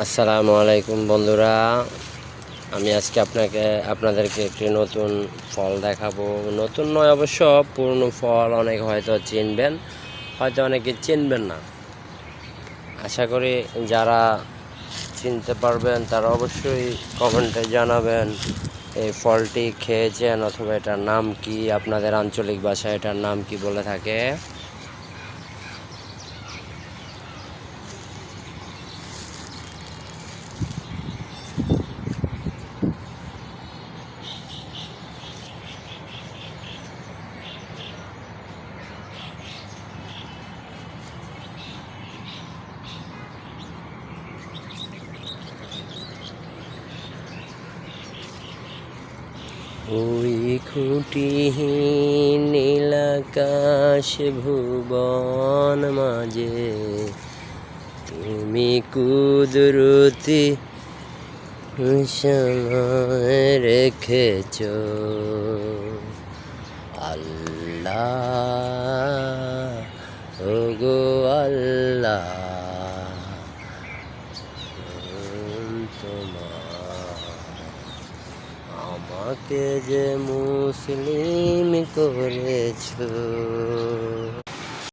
আসসালামু আলাইকুম বন্ধুরা। আমি আজকে আপনাকে, আপনাদেরকে একটি নতুন ফল দেখাবো। নতুন নয় অবশ্য, পুরনো ফল অনেক হয়তো চিনবেন, হয়তো অনেকে চিনবেন না। আশা করি যারা চিনতে পারবেন, তারা অবশ্যই কমেন্টে জানাবেন, এই ফলটি খেয়েছেন অথবা এটার নাম কি, আপনাদের আঞ্চলিক ভাষায় এটার নাম কি বলে থাকে। ওই খুঁটিহীন নীলাকাশ ভুবন মাঝে। তুমি কুদরতি সময় রেখেছ। আল্লাহ ওগো আল্লাহ। আমাকে যে মুসলিম করেছ।